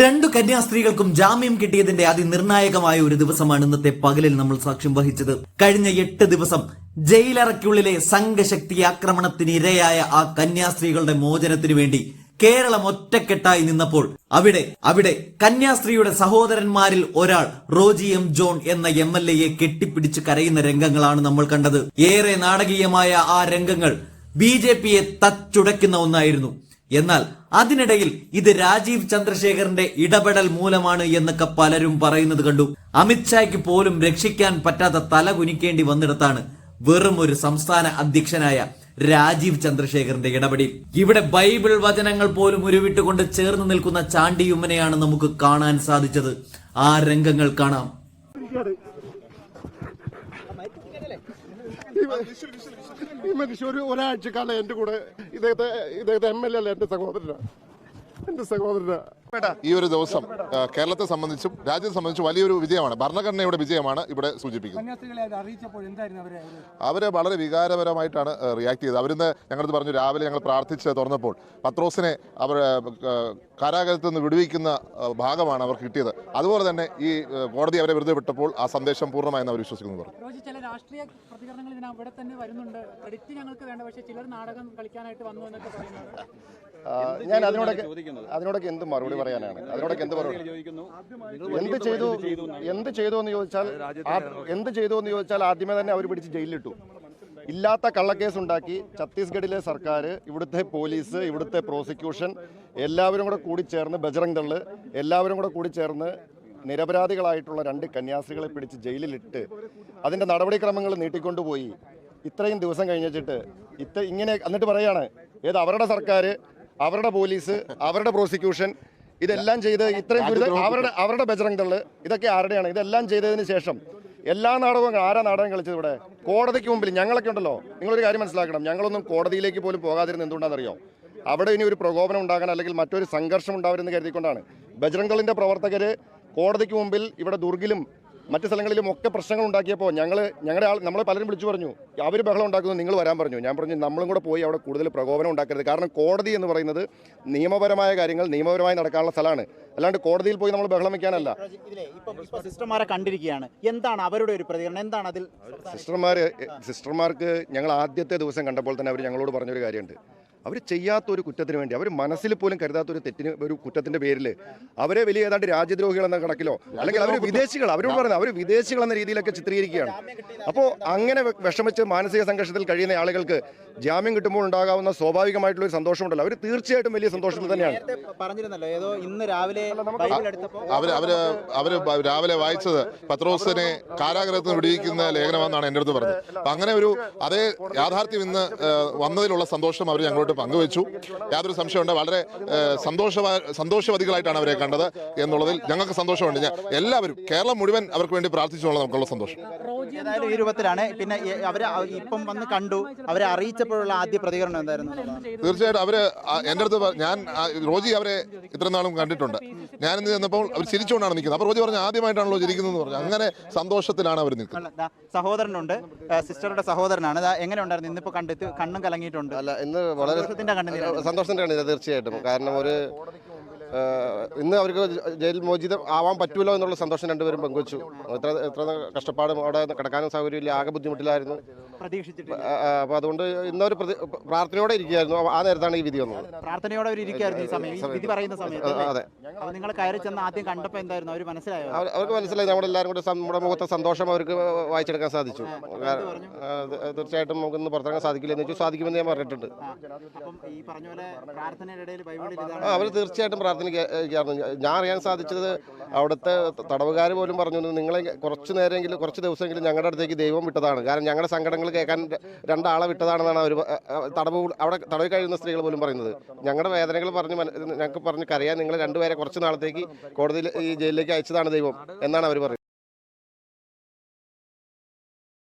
രണ്ടു കന്യാസ്ത്രീകൾക്കും ജാമ്യം കിട്ടിയതിന്റെ അതിനിർണായകമായ ഒരു ദിവസമാണ് ഇന്നത്തെ പകലിൽ നമ്മൾ സാക്ഷ്യം വഹിച്ചത്. കഴിഞ്ഞ എട്ട് ദിവസം ജയിലറയ്ക്കുള്ളിലെ സംഘശക്തി ആക്രമണത്തിന് ഇരയായ ആ കന്യാസ്ത്രീകളുടെ മോചനത്തിനു വേണ്ടി കേരളം ഒറ്റക്കെട്ടായി നിന്നപ്പോൾ അവിടെ അവിടെ കന്യാസ്ത്രീയുടെ സഹോദരന്മാരിൽ ഒരാൾ റോജി എം ജോൺ എന്ന എം എൽ എയെ കെട്ടിപ്പിടിച്ച് കരയുന്ന രംഗങ്ങളാണ് നമ്മൾ കണ്ടത്. ഏറെ നാടകീയമായ ആ രംഗങ്ങൾ ബി ജെ പിയെ തച്ചുടയ്ക്കുന്ന ഒന്നായിരുന്നു. എന്നാൽ അതിനിടയിൽ ഇത് രാജീവ് ചന്ദ്രശേഖറിന്റെ ഇടപെടൽ മൂലമാണ് എന്നൊക്കെ പലരും പറയുന്നത് കണ്ടു. അമിത്ഷായ്ക്ക് പോലും രക്ഷിക്കാൻ പറ്റാത്ത തല കുനിക്കേണ്ടി വന്നിടത്താണ് വെറും ഒരു സംസ്ഥാന അധ്യക്ഷനായ രാജീവ് ചന്ദ്രശേഖറിന്റെ ഇടപെടൽ. ഇവിടെ ബൈബിൾ വചനങ്ങൾ പോലും ഉരുവിട്ടുകൊണ്ട് ചേർന്ന് നിൽക്കുന്ന ചാണ്ടിയുമ്മനെയാണ് നമുക്ക് കാണാൻ സാധിച്ചത്. ആ രംഗങ്ങൾ കാണാം. ഈ മനുഷ്യ ഒരു ഒരാഴ്ചക്കാലം എന്റെ കൂടെ ഇദ്ദേഹത്തെ ഇദ്ദേഹത്തെ എം എൽ എ അല്ല എന്റെ സഹോദരനാ. എന്റെ സഹോദരനാ. ഈ ഒരു ദിവസം കേരളത്തെ സംബന്ധിച്ചും രാജ്യത്തെ സംബന്ധിച്ചും വലിയൊരു വിജയമാണ്. ഭരണഘടനയുടെ വിജയമാണ് ഇവിടെ സൂചിപ്പിക്കുന്നത് അവരെ വളരെ വികാരപരമായിട്ടാണ് റിയാക്ട് ചെയ്തത്. അവരിന്ന് ഞങ്ങളത് പറഞ്ഞു രാവിലെ ഞങ്ങൾ പ്രാർത്ഥിച്ച് തുറന്നപ്പോൾ പത്രോസിനെ അവർ കാരാഗ്രഹത്തിൽ നിന്ന് വിടുവിക്കുന്ന ഭാഗമാണ് അവർക്ക് കിട്ടിയത്. അതുപോലെ തന്നെ ഈ കോടതി അവരെ വെറുതെ വിട്ടപ്പോൾ ആ സന്ദേശം പൂർണമായെന്ന് അവർ വിശ്വസിക്കുന്നു പറഞ്ഞു. ചില രാഷ്ട്രീയ പ്രതികരണങ്ങൾ ഇതിന് അവിടെ തന്നെ വരുന്നുണ്ട്. ക്രെഡിറ്റ് ഞങ്ങൾക്ക് വേണ്ട പക്ഷേ ചിലർ നാടകം കളിക്കാനായിട്ട് വന്നു എന്നൊക്കെ പറയുന്നത് ഞാൻ അതിനോടൊക്കെ അതിനോടൊക്കെ എന്ത് മറുപടി പറയാനാണ്? അതിനോടൊക്കെ എന്ത് മറുപടി? എന്ത് ചെയ്തു? എന്ത് ചെയ്തു എന്ന് ചോദിച്ചാൽ എന്ത് ചെയ്തു എന്ന് ചോദിച്ചാൽ ആദ്യമേ തന്നെ അവർ പിടിച്ച് ജയിലിലിട്ടു. ഇല്ലാത്ത കള്ളക്കേസ് ഉണ്ടാക്കി ഛത്തീസ്ഗഡിലെ സർക്കാർ ഇവിടുത്തെ പോലീസ് ഇവിടുത്തെ പ്രോസിക്യൂഷൻ എല്ലാവരും കൂടെ കൂടി ചേർന്ന് ബജറംഗ് ദൾ എല്ലാവരും കൂടെ കൂടി ചേർന്ന് നിരപരാധികളായിട്ടുള്ള രണ്ട് കന്യാസ്ത്രീകളെ പിടിച്ച് ജയിലിലിട്ട് അതിന്റെ നടപടിക്രമങ്ങൾ നീട്ടിക്കൊണ്ടുപോയി. ഇത്രയും ദിവസം കഴിഞ്ഞിട്ട് ഇത്ര ഇങ്ങനെ എന്നിട്ട് പറയാണ് ഏത് അവരുടെ സർക്കാർ അവരുടെ പോലീസ് അവരുടെ പ്രോസിക്യൂഷൻ ഇതെല്ലാം ചെയ്ത് ഇത്രയും ദുരിതം അവരുടെ അവരുടെ ബജറംഗ് തള്ള് ഇതൊക്കെ ആരുടെയാണ്? ഇതെല്ലാം ചെയ്തതിന് ശേഷം എല്ലാ നാടകവും ആരാ നാടകം കളിച്ചത് ഇവിടെ? കോടതിക്ക് മുമ്പിൽ ഞങ്ങളൊക്കെ ഉണ്ടല്ലോ. നിങ്ങളൊരു കാര്യം മനസ്സിലാക്കണം. ഞങ്ങളൊന്നും കോടതിയിലേക്ക് പോലും പോകാതിരുന്ന എന്തുകൊണ്ടാണെന്നറിയോ? അവിടെ ഇനി ഒരു പ്രകോപനം ഉണ്ടാകാൻ അല്ലെങ്കിൽ മറ്റൊരു സംഘർഷം ഉണ്ടാവരുന്ന് കരുതിക്കൊണ്ടാണ്. ബജറംഗളിന്റെ പ്രവർത്തകർ കോടതിക്ക് മുമ്പിൽ ഇവിടെ ദുർഗിലും മറ്റ് സ്ഥലങ്ങളിലും ഒക്കെ പ്രശ്നങ്ങൾ ഉണ്ടാക്കിയപ്പോൾ ഞങ്ങൾ ഞങ്ങളുടെ ആൾ നമ്മളെ പലരും വിളിച്ചു പറഞ്ഞു അവർ ബഹളം ഉണ്ടാക്കുന്നു നിങ്ങൾ വരാൻ പറഞ്ഞു. ഞാൻ പറഞ്ഞു നമ്മളും കൂടെ പോയി അവിടെ കൂടുതൽ പ്രകോപനം ഉണ്ടാക്കരുത്. കാരണം കോടതി എന്ന് പറയുന്നത് നിയമപരമായ കാര്യങ്ങൾ നിയമപരമായി നടക്കാനുള്ള സ്ഥലമാണ്. അല്ലാണ്ട് കോടതിയിൽ പോയി നമ്മൾ ബഹളം വയ്ക്കാനല്ല സിസ്റ്റർമാരെ കണ്ടിരിക്കുകയാണ്. എന്താണ് അവരുടെ ഒരു പ്രതികരണം? എന്താണ് അതിൽ സിസ്റ്റർമാർ സിസ്റ്റർമാർക്ക് ഞങ്ങൾ ആദ്യത്തെ ദിവസം കണ്ടപ്പോൾ തന്നെ അവർ ഞങ്ങളോട് പറഞ്ഞൊരു കാര്യമുണ്ട്. അവർ ചെയ്യാത്ത ഒരു കുറ്റത്തിന് വേണ്ടി അവർ മനസ്സിൽ പോലും കരുതാത്ത ഒരു തെറ്റിന് ഒരു കുറ്റത്തിന്റെ പേരിൽ അവരെ വലിയ ഏതാണ്ട് രാജ്യദ്രോഹികൾ എന്ന കണക്കിലോ അല്ലെങ്കിൽ അവർ വിദേശികൾ അവരോട് പറയുന്നത് അവർ വിദേശികൾ എന്ന രീതിയിലൊക്കെ ചിത്രീകരിക്കുകയാണ്. അപ്പോൾ അങ്ങനെ വിഷമിച്ച് മാനസിക സംഘർഷത്തിൽ കഴിയുന്ന ആളുകൾക്ക് ജാമ്യം കിട്ടുമ്പോൾ ഉണ്ടാകാവുന്ന സ്വാഭാവികമായിട്ടുള്ള ഒരു സന്തോഷമുണ്ടല്ലോ. അവർ തീർച്ചയായിട്ടും വലിയ സന്തോഷത്തിൽ തന്നെയാണ്. പറഞ്ഞിരുന്നല്ലോ ഏതോ ഇന്ന് രാവിലെ ബൈബിൾ എടുത്തപ്പോൾ അവർ അവർ അവർ രാവിലെ വായിച്ചത് പത്രോസിനെ കാരാഗ്രഹത്തിൽ വിടിയിക്കുന്ന വിടുവിക്കുന്ന ലേഖനമെന്നാണ് എന്റെ അടുത്ത് പറഞ്ഞത്. അപ്പൊ അങ്ങനെ ഒരു അതേ യാഥാർത്ഥ്യം ഇന്ന് വന്നതിലുള്ള സന്തോഷം അവർ ഞങ്ങളോട് പങ്കുവച്ചു. യാതൊരു സംശയമുണ്ട് വളരെ സന്തോഷ സന്തോഷവതികളായിട്ടാണ് അവരെ കണ്ടത് എന്നുള്ളതിൽ ഞങ്ങൾക്ക് സന്തോഷമുണ്ട്. ഞാൻ എല്ലാവരും കേരളം മുഴുവൻ അവർക്ക് വേണ്ടി പ്രാർത്ഥിച്ചുള്ള നമുക്കുള്ള സന്തോഷം. ഏതായാലും ഈ രൂപത്തിലാണ് പിന്നെ അവരെ ഇപ്പം വന്ന് കണ്ടു. അവരെ അറിയിച്ചപ്പോഴുള്ള ആദ്യ പ്രതികരണം എന്തായിരുന്നു? തീർച്ചയായിട്ടും അവർ എന്റെ എന്റെ അടുത്ത് ഞാൻ റോജി അവരെ ഇത്ര നാളും കണ്ടിട്ടുണ്ട്. ഞാൻ ഇന്ന് ചെന്നപ്പോൾ അവർ ചിരിച്ചുകൊണ്ടാണ് നിൽക്കുന്നത്. അപ്പോൾ റോജി പറഞ്ഞു ആദ്യമായിട്ടാണല്ലോ ചിരിക്കുന്നത് പറഞ്ഞു. അങ്ങനെ സന്തോഷത്തിലാണ് അവർ നിൽക്കുന്നത്. സഹോദരനുണ്ട്. സിസ്റ്ററുടെ സഹോദരനാണ്. ദാ, എങ്ങനെ ഉണ്ടായിരുന്നു? ഇന്നിപ്പോ കണ്ടിട്ട് കണ്ണും കലങ്ങിയിട്ടുണ്ട്. അല്ല ഇന്ന് വളരെ സന്തോഷത്തിന്റെ കണ്ണീരാണ് സന്തോഷത്തിന്റെ തീർച്ചയായിട്ടും. കാരണം ഒരു ഇന്ന് അവർക്ക് ജയിൽ മോചിതം ആവാൻ പറ്റുമല്ലോ എന്നുള്ള സന്തോഷം രണ്ടുപേരും പങ്കുവച്ചു. എത്ര എത്ര കഷ്ടപ്പാടും അവിടെ കിടക്കാനും സൗകര്യമില്ല ആകെ ബുദ്ധിമുട്ടിലായിരുന്നു. പ്രതീക്ഷിച്ചിട്ടില്ല. അപ്പോൾ അതുകൊണ്ട് ഇന്നൊരു പ്രാർത്ഥനയോടെ ഇരിക്കുകയായിരുന്നു. ആ നേരത്താണ് ഈ വിധി വന്നത്. പ്രാർത്ഥനയോടെ അവർ ഈ സമയം ഈ വിധി പറയുന്ന സമയത്ത് അതെ. അപ്പോൾ നിങ്ങൾ കയറി ചെന്ന് ആദ്യം കണ്ടപ്പോ എന്തായിരുന്നു? അവർ മനസ്സിലായോ? അവർ- അവർക്ക് മനസ്സിലായി. നമ്മളെല്ലാവരും കൂടെ നമ്മുടെ മുഖത്തെ സന്തോഷം അവർക്ക് വായിച്ചെടുക്കാൻ സാധിച്ചു. തീർച്ചയായിട്ടും നമുക്ക് ഇന്ന് തീർച്ചയായിട്ടും നമുക്കിന്ന് പുറത്തിറങ്ങാൻ സാധിക്കില്ല എന്ന് വെച്ചാൽ സാധിക്കുമെന്ന് ഞാൻ പറഞ്ഞിട്ടുണ്ട്. അവർ തീർച്ചയായിട്ടും പ്രാർത്ഥനയ്ക്കായിരുന്നു ഞാൻ അറിയാൻ സാധിച്ചത് അവിടുത്തെ തടവുകാർ പോലും പറഞ്ഞു നിങ്ങളെ കുറച്ച് നേരമെങ്കിലും കുറച്ച് ദിവസമെങ്കിലും ഞങ്ങളുടെ അടുത്തേക്ക് ദൈവം വിട്ടതാണ്. കാരണം ഞങ്ങളുടെ സങ്കടങ്ങൾ കേൾക്കാൻ രണ്ടാളെ വിട്ടതാണെന്നാണ് അവർ തടവ് അവിടെ തടവിൽ കഴിയുന്ന സ്ത്രീകൾ പോലും പറയുന്നത്. ഞങ്ങളുടെ വേദനകൾ പറഞ്ഞ് ഞങ്ങൾക്ക് പറഞ്ഞ് കരയാൻ നിങ്ങൾ രണ്ടുപേരെ കുറച്ച് നാളത്തേക്ക് കോടതിയിൽ ഈ ജയിലിലേക്ക് അയച്ചതാണ് ദൈവം എന്നാണ് അവർ പറയുന്നത്.